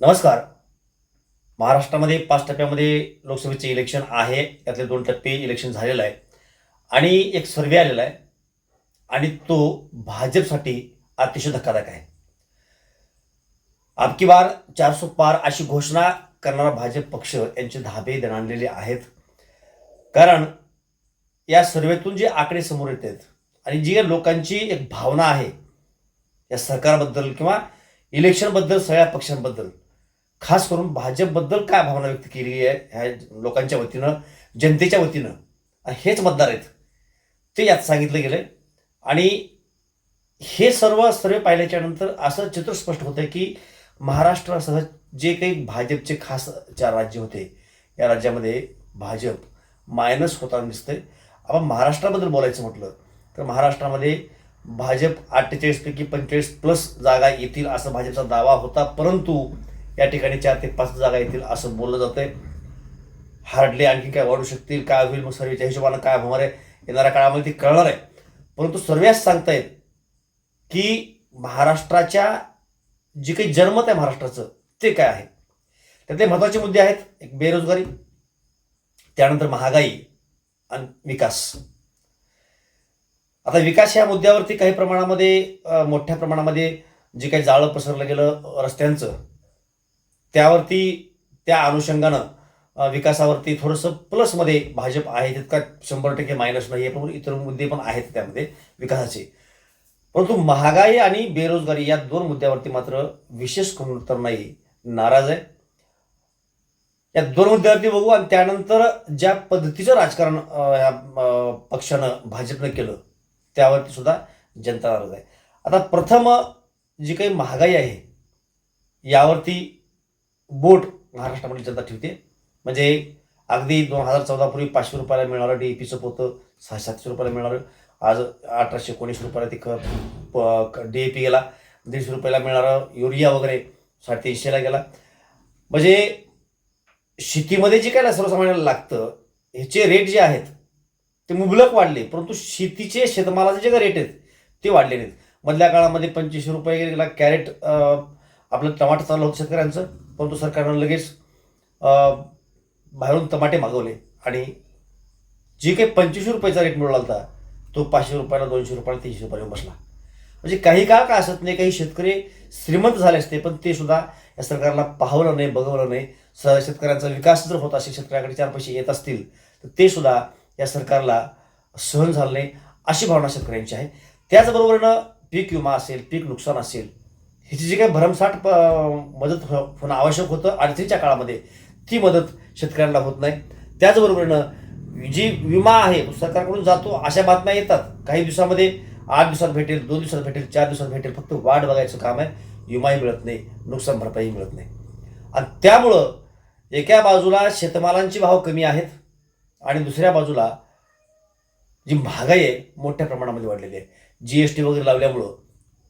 नमस्कार. महाराष्ट्रामध्ये पाच टप्प्यामध्ये लोकसभेचे इलेक्शन आहे. त्यातले दोन टप्पे इलेक्शन झालेलं आहे. आणि एक सर्वे आलेला आहे. आणि तो भाजपसाठी अतिशय धक्कादायक आहे. आपकी बार चारसो पार अशी घोषणा करणारा भाजप पक्ष यांचे धाबे दणाणलेले आहेत. कारण या सर्वेतून जे आकडे समोर येत आहेत आणि जी लोकांची एक भावना आहे या सरकारबद्दल किंवा इलेक्शनबद्दल सगळ्या पक्षांबद्दल खास करून भाजपबद्दल काय भावना व्यक्त केली आहे ह्या लोकांच्या वतीनं जनतेच्या वतीनं? हेच मतदार आहेत. ते यात सांगितलं गेलं आणि हे सर्व सर्व पाहिल्याच्या नंतर असं चित्र स्पष्ट होतं की महाराष्ट्रासह जे काही भाजपचे खास चार राज्य होते या राज्यामध्ये भाजप मायनस होताना दिसतंय. आपण महाराष्ट्राबद्दल बोलायचं म्हटलं तर महाराष्ट्रामध्ये भाजप अठ्ठेचाळीसपैकी पंचेचाळीस प्लस जागा येतील असं भाजपचा दावा होता परंतु या ठिकाणी चार ते पाच जागा येतील असं बोललं जातंय. हार्डली आणखी काय वाढू शकतील काय होईल मग सर्वेच्या हिशोबानं काय होणार आहे येणाऱ्या काळामध्ये ती कळणार आहे. परंतु सर्वेच सांगतायत की महाराष्ट्राच्या जी काही जन्मत आहे महाराष्ट्राचं ते काय आहे? त्यातले महत्त्वाचे मुद्दे आहेत एक बेरोजगारी त्यानंतर महागाई आणि विकास. आता विकास या मुद्द्यावरती काही प्रमाणामध्ये मोठ्या प्रमाणामध्ये जे काही जाळं पसरलं गेलं रस्त्यांचं त्यावरती त्या अनुषंगानं विकासावरती थोडंसं प्लसमध्ये भाजप आहे तितका शंभर टक्के मायनस नाही आहे पण इतर मुद्दे पण आहेत त्यामध्ये विकासाचे. परंतु महागाई आणि बेरोजगारी या दोन मुद्द्यावरती मात्र विशेष करून तर नाही नाराज आहे. या दोन मुद्द्यावरती बघू आणि त्यानंतर ज्या पद्धतीचं राजकारण या पक्षानं भाजपनं केलं त्यावरती सुद्धा जनता नाराज आहे. आता प्रथम जी काही महागाई आहे यावरती बोट महाराष्ट्रामध्ये जनता ठेवते. म्हणजे अगदी दोन हजार चौदापूर्वी पाचशे रुपयाला मिळणारं डी पीचं पोतं सहा सातशे रुपयाला मिळणारं. आज अठराशे एकोणीस रुपयाला ते ख डी ए पी गेला. दीडशे रुपयाला मिळणारं युरिया वगैरे साडेतीनशेला गेला. म्हणजे शेतीमध्ये जे काय ना सर्वसामान्याला लागतं ह्याचे रेट जे आहेत ते मुबलक वाढले. परंतु शेतीचे शेतमालाचे जे काही रेट आहेत ते वाढले नाहीत. मधल्या काळामध्ये पंचवीसशे रुपये गेला कॅरेट आपलं टमाटर चालू होतं शेतकऱ्यांचं. परंतु सरकारनं लगेच बाहेरून टमाटे मागवले आणि जे काही पंचवीसशे रुपयाचा रेट मिळाला होता तो पाचशे रुपयाला दोनशे रुपयाला तीनशे रुपयाला बसला. म्हणजे काही काळ का असत नाही काही शेतकरी श्रीमंत झाले असते पण ते सुद्धा या सरकारला पाहवलं नाही बघवलं नाही. स शेतकऱ्यांचा विकास जर होत असेल शेतकऱ्याकडे चार पैसे येत असतील तर ते सुद्धा या सरकारला सहन झालं नाही अशी भावना शेतकऱ्यांची आहे. त्याचबरोबरीनं पीक विमा असेल पीक नुकसान असेल ह्याची जी काही भरमसाठ प मदत हो, होणं आवश्यक होतं अडचणीच्या काळामध्ये ती मदत शेतकऱ्यांना होत नाही. त्याचबरोबरीनं जी विमा आहे तो सरकारकडून जातो अशा बातम्या येतात. काही दिवसामध्ये आठ दिवसात भेटेल दोन दिवसात भेटेल चार दिवसात भेटेल फक्त वाट बघायचं काम आहे. विमाही मिळत नाही नुकसान भरपाई मिळत नाही. आणि त्यामुळं एका बाजूला शेतमालांचे भाव कमी आहेत आणि दुसऱ्या बाजूला जी महागाई आहे मोठ्या प्रमाणामध्ये वाढलेली आहे. जी एस टी वगैरे लावल्यामुळं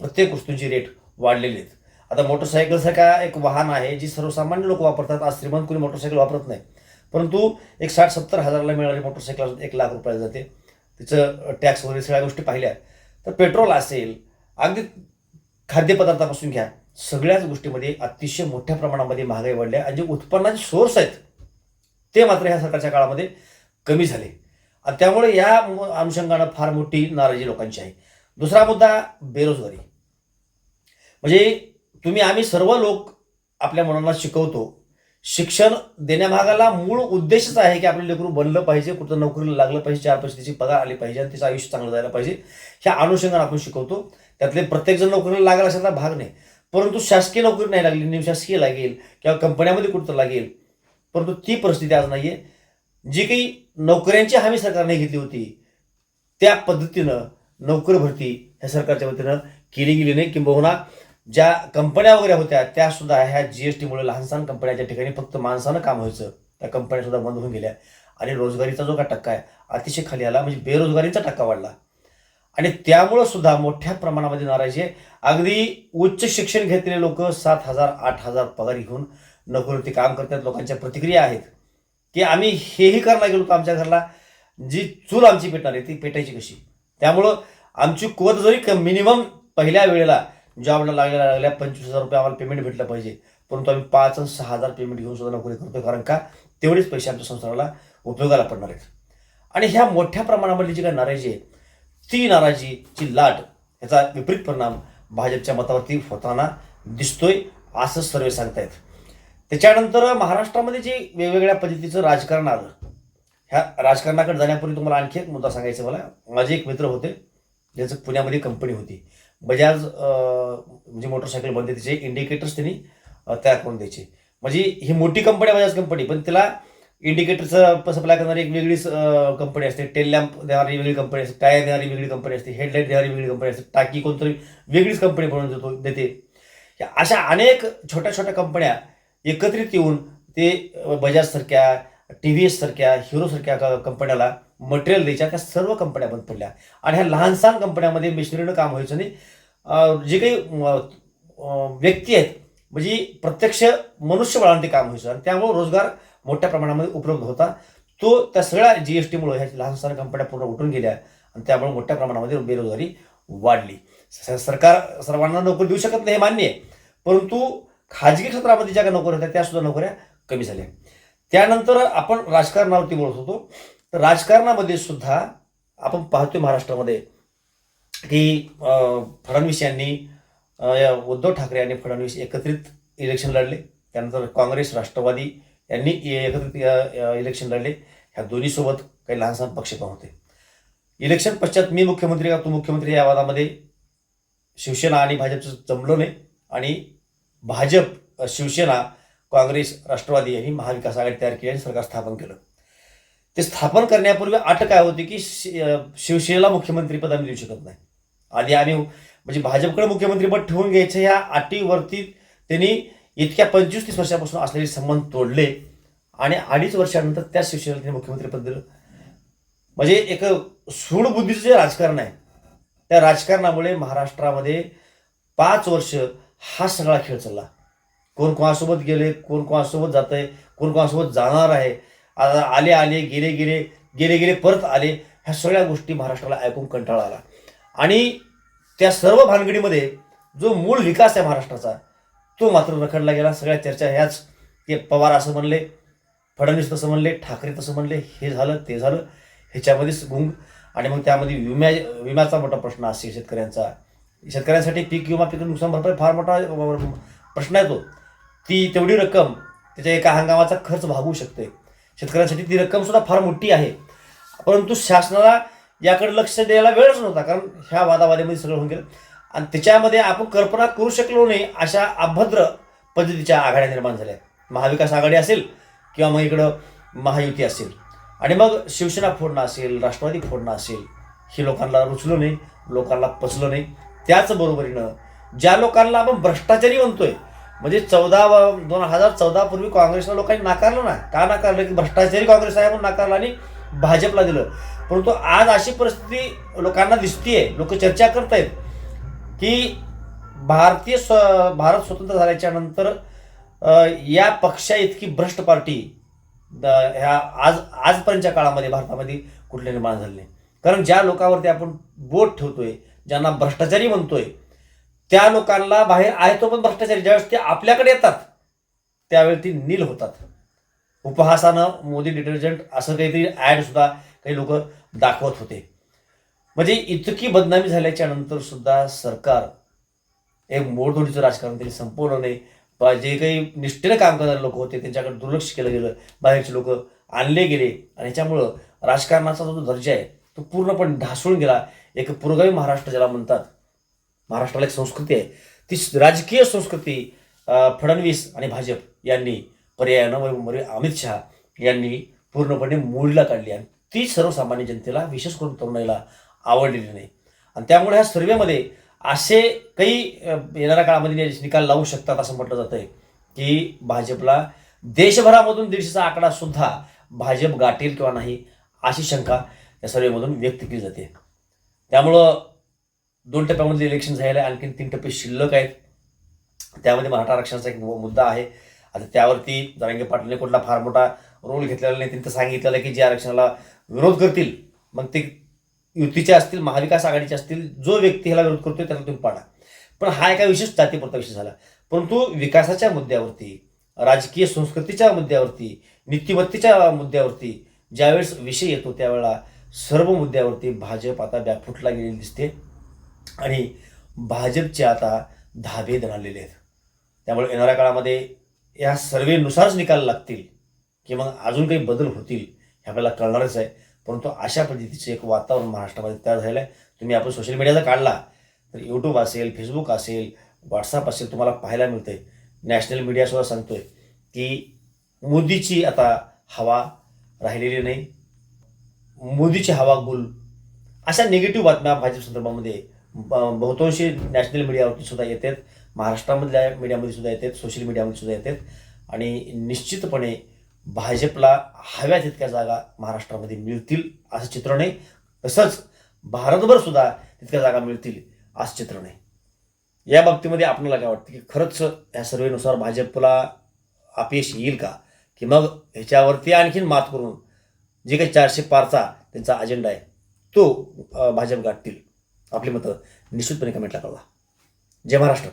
प्रत्येक वस्तूंची रेट वाढलेली आहेत. आता मोटरसायकलसारखा एक वाहन आहे जी सर्वसामान्य लोक वापरतात. आज श्रीमंत कोणी मोटरसायकल वापरत नाही. परंतु एक साठ सत्तर हजाराला मिळणारी मोटरसायकल एक लाख रुपयाला जाते. तिचं टॅक्स वगैरे सगळ्या गोष्टी पाहिल्या. तर पेट्रोल असेल अगदी खाद्यपदार्थापासून घ्या. सगळ्याच गोष्टीमध्ये अतिशय मोठ्या प्रमाणामध्ये महागाई वाढल्या आणि जे उत्पन्नाचे सोर्स आहेत ते मात्र ह्या सरकारच्या काळामध्ये कमी झाले. आणि त्यामुळे या अनुषंगानं फार मोठी नाराजी लोकांची आहे. दुसरा मुद्दा बेरोजगारी. म्हणजे तुम्ही आम्ही सर्व लोक आपल्या मुलांना शिकवतो. शिक्षण देण्यामागाला मूळ उद्देशच आहे की आपलं लेकरू बनलं पाहिजे कुठं नोकरीला लागलं पाहिजे चार पैसे त्याची पगार आली पाहिजे आणि तिचं आयुष्य चांगलं जायला पाहिजे. ह्या अनुषंगाने आपण शिकवतो. त्यातले प्रत्येकजण नोकरीला लागेल अशाचा भाग नाही. परंतु शासकीय नोकरी नाही लागली निमशासकीय लागेल किंवा कंपन्यामध्ये कुठं लागेल. परंतु ती परिस्थिती आज नाही आहे जी काही नोकऱ्यांची हमी सरकारने घेतली होती त्या पद्धतीनं नोकर भरती ह्या सरकारच्या वतीनं केली गेली नाही. किंबहुना ज्या कंपन्या वगैरे होत्या त्या सुद्धा ह्या जी एस टीमुळे लहान सहान कंपन्याच्या ठिकाणी फक्त माणसानं काम व्हायचं त्या कंपन्या सुद्धा बंद होऊन गेल्या. आणि रोजगारीचा जो का टक्का आहे अतिशय खाली आला म्हणजे बेरोजगारीचा टक्का वाढला. आणि त्यामुळं सुद्धा मोठ्या प्रमाणामध्ये नाराजी आहे. अगदी उच्च शिक्षण घेतलेले लोक सात हजार आठ हजार पगार घेऊन नोकरीवरती काम करतात लोकांच्या प्रतिक्रिया आहेत. की आम्ही हेही करायला गेलो तर आमच्या घरला जी चूल आमची पेटणार आहे ती पेटायची कशी? त्यामुळं आमची कुवत जरी मिनिमम पहिल्या वेळेला जॉबला लागलेल्या लागल्या पंचवीस हजार रुपये आम्हाला पेमेंट भेटलं पाहिजे. परंतु आम्ही पाच आणि सहा हजार पेमेंट घेऊन सुद्धा नोकरी करतो कारण का? तेवढेच पैसे आमच्या संसाराला उपयोगाला पडणार आहेत. आणि ह्या मोठ्या प्रमाणामधली जी काही नाराजी आहे ती नाराजीची लाट याचा विपरीत परिणाम भाजपच्या मतावरती होताना दिसतोय असं सर्वे सांगतायत. त्याच्यानंतर महाराष्ट्रामध्ये जे वेगवेगळ्या पद्धतीचं राजकारण आलं ह्या राजकारणाकडे जाण्यापूर्वी तुम्हाला आणखी एक मुद्दा सांगायचा मला. माझे एक मित्र होते ज्याचं पुण्यामध्ये कंपनी होती. बजाज म्हणजे मोटरसायकल बनते तिचे इंडिकेटर्स त्यांनी तयार करून द्यायचे. म्हणजे ही मोठी कंपनी आहे बजाज कंपनी पण तिला इंडिकेटरचं सप्लाय करणारी एक वेगळीच कंपनी असते. टेल लॅम्प देणारी वेगळी कंपनी असते टायर देणारी वेगळी कंपनी असते हेडलाईट देणारी वेगळी कंपनी असते टाकी कोणतरी वेगळीच कंपनी बनवून देतो देते. अशा अनेक छोट्या छोट्या कंपन्या एकत्रित येऊन ते बजाजसारख्या टी व्ही एससारख्या हिरोसारख्या क- कंपन्याला मटेरियल द्यायच्या त्या सर्व कंपन्या बंद पडल्या. आणि ह्या लहान सहान कंपन्यामध्ये मिशनरीनं काम व्हायचं नाही जे काही व्यक्ती आहेत म्हणजे प्रत्यक्ष मनुष्यबळाने ते काम व्हायचं आणि त्यामुळे रोजगार मोठ्या प्रमाणामध्ये उपलब्ध होता. तो त्या सगळ्या जी एस टीमुळे ह्या लहान सहान कंपन्या पूर्ण उठून गेल्या आणि त्यामुळे मोठ्या प्रमाणामध्ये बेरोजगारी वाढली. सरकार सर्वांना नोकरी देऊ शकत नाही हे मान्य आहे परंतु खाजगी क्षेत्रामध्ये ज्या काही नोकऱ्या होत्या त्या सुद्धा नोकऱ्या कमी झाल्या. त्यानंतर आपण राजकारणावरती बोलत होतो. तर राजकारणामध्ये सुद्धा आपण पाहतोय महाराष्ट्रामध्ये की फडणवीस यांनी या उद्धव ठाकरे यांनी फडणवीस एकत्रित इलेक्शन लढले. त्यानंतर काँग्रेस राष्ट्रवादी यांनी एकत्रित इलेक्शन लढले. ह्या दोन्हीसोबत काही लहान सहान पक्ष पण होते. इलेक्शन पश्चात मी मुख्यमंत्री का तू मुख्यमंत्री या वादामध्ये शिवसेना आणि भाजपचं जमलं नाही. आणि भाजप शिवसेना काँग्रेस राष्ट्रवादी यांनी महाविकास आघाडी तयार केली आणि सरकार स्थापन केलं. ते स्थापन करण्यापूर्वी अट काय होती की शि- शिवसेनेला मुख्यमंत्रीपद आम्ही देऊ शकत नाही. आधी आम्ही म्हणजे भाजपकडे मुख्यमंत्रीपद ठेवून घ्यायचं ह्या अटीवरती त्यांनी इतक्या पंचवीस तीस वर्षापासून असलेले संबंध तोडले आणि अडीच वर्षानंतर त्या शिवसेनेला त्यांनी मुख्यमंत्रीपद दिलं. म्हणजे एक सूडबुद्धीचं जे राजकारण आहे त्या राजकारणामुळे महाराष्ट्रामध्ये पाच वर्ष हा सगळा खेळ चालला. कोण कोणासोबत गेले कोण कोणासोबत जात आहे कोण कोणासोबत जाणार आहे आता आले आले गेले गेले गेले गेले परत आले ह्या सगळ्या गोष्टी महाराष्ट्राला ऐकून कंटाळा आला. आणि त्या सर्व भानगडीमध्ये जो मूळ विकास आहे महाराष्ट्राचा तो मात्र रखडला गेला. सगळ्या चर्चा ह्याच की पवार असं म्हणले फडणवीस तसं म्हणले ठाकरे तसं म्हणले हे झालं ते झालं ह्याच्यामध्येच गुंग. आणि मग त्यामध्ये विम्या विम्याचा मोठा प्रश्न असते शेतकऱ्यांचा. शेतकऱ्यांसाठी पीक विमा पीक नुकसान भरपाई फार मोठा प्रश्न आहे तो. ती तेवढी रक्कम त्याच्या एका हंगामाचा खर्च भागवू शकते. शेतकऱ्यांसाठी ती रक्कम सुद्धा फार मोठी आहे. परंतु शासनाला याकडे लक्ष द्यायला वेळच नव्हता कारण ह्या वादावादीमध्ये सगळं होऊन गेलं. आणि त्याच्यामध्ये आपण कल्पना करू शकलो नाही अशा अभद्र पद्धतीच्या आघाड्या निर्माण झाल्या. महाविकास आघाडी असेल किंवा मग इकडं महायुती असेल. आणि मग शिवसेना फोडणं असेल राष्ट्रवादी फोडणं असेल ही लोकांना रुचलं नाही लोकांना पचलं नाही. त्याचबरोबरीनं ज्या लोकांना आपण भ्रष्टाचारी म्हणतोय म्हणजे चौदा दोन हजार चौदा पूर्वी काँग्रेसला लोकांनी नाकारलं ना. का नाकारलं? की भ्रष्टाचारी काँग्रेस आहे म्हणून नाकारलं आणि भाजपला दिलं. परंतु आज अशी परिस्थिती लोकांना दिसतीये. लोक चर्चा करतायत की भारतीय स्व भारत स्वतंत्र झाल्याच्यानंतर या पक्षा इतकी भ्रष्ट पार्टी द- ह्या आज आजपर्यंतच्या काळामध्ये भारतामध्ये कुठले निर्माण झाले नाही. कारण ज्या लोकांवरती आपण बोट ठेवतोय ज्यांना भ्रष्टाचारी म्हणतोय त्या लोकांना बाहेर आहे तो पण भ्रष्टाचारी ज्यावेळेस ते आपल्याकडे येतात त्यावेळी ती नील होतात. उपहासानं मोदी डिटर्जंट असं काहीतरी ॲड सुद्धा काही लोक दाखवत होते. म्हणजे इतकी बदनामी झाल्याच्यानंतर सुद्धा सरकार एक मोडतोडीचं राजकारण त्यांनी संपवलं नाही. जे काही निष्ठेनं काम करणारे लोक होते त्यांच्याकडे दुर्लक्ष केलं गेलं बाहेरचे लोक आणले गेले आणि ह्याच्यामुळं राजकारणाचा जो दर्जा आहे तो पूर्णपणे ढासळून गेला. एक पुरोगामी महाराष्ट्र ज्याला म्हणतात. महाराष्ट्राला एक संस्कृती आहे. ती राजकीय संस्कृती फडणवीस आणि भाजप यांनी पर्यायानं अमित शहा यांनी पूर्णपणे मोडीला काढली आणि ती सर्वसामान्य जनतेला विशेष करून तरुणाईला आवडलेली नाही. आणि त्यामुळे ह्या सर्वेमध्ये असे काही येणाऱ्या काळामध्ये निकाल लावू शकतात असं म्हटलं जातं आहे की भाजपला देशभरामधून दीडशेचा आकडा सुद्धा भाजप गाठेल किंवा नाही अशी शंका या सर्वेमधून व्यक्त केली जाते. त्यामुळं दोन टप्प्यामध्ये इलेक्शन झालेलं आहे आणखीन तीन टप्पे शिल्लक आहेत. त्यामध्ये मराठा आरक्षणाचा एक मुद्दा आहे. आता त्यावरती जरांगे पाटलांनी कुठला फार मोठा रोल घेतलेला नाही त्यांनी तर सांगितलेलं आहे की जे आरक्षणाला विरोध करतील मग ते युतीचे असतील महाविकास आघाडीचे असतील जो व्यक्ती ह्याला विरोध करतोय त्याला तुम्ही पाडा. पण हा एका विशेष जातीपुरता विषय झाला. परंतु विकासाच्या मुद्द्यावरती राजकीय संस्कृतीच्या मुद्द्यावरती नीतिमत्तेच्या मुद्द्यावरती ज्यावेळेस विषय येतो त्यावेळेला सर्व मुद्द्यावरती भाजप आता बॅकफुटला गेलेली दिसते. आणि भाजपचे आता धाबे दणालेले आहेत. त्यामुळे येणाऱ्या काळामध्ये या सर्वेनुसारच निकाल लागतील की मग अजून काही बदल होतील हे आपल्याला कळणारच आहे. परंतु अशा पद्धतीचं एक वातावरण महाराष्ट्रामध्ये तयार झालेलं आहे. तुम्ही आपण सोशल मीडियाचा काढला तर यूट्यूब असेल फेसबुक असेल व्हॉट्सअप असेल तुम्हाला पाहायला मिळतंय. नॅशनल मीडियासुद्धा सांगतोय की मोदीची आता हवा राहिलेली नाही. मोदीची हवा गुल. अशा निगेटिव्ह बातम्या भाजप संदर्भामध्ये बहुतांशी नॅशनल मीडियावरती सुद्धा येतात. महाराष्ट्रामधल्या मीडियामध्ये सुद्धा येतात. सोशल मीडियामध्ये सुद्धा येतात. आणि निश्चितपणे भाजपला हव्या तितक्या जागा महाराष्ट्रामध्ये मिळतील असं चित्र नाही. तसंच भारतभर सुद्धा तितक्या जागा मिळतील असं चित्र नाही. या बाबतीमध्ये आपल्याला काय वाटतं की खरंच या सर्वेनुसार भाजपला अपयश येईल का? की मग ह्याच्यावरती आणखीन मात करून जे काही चारशे पारचा त्यांचा अजेंडा आहे तो भाजप गाठतील. आपली मतं निश्चितपणे कमेंटला कळवा. जय महाराष्ट्र.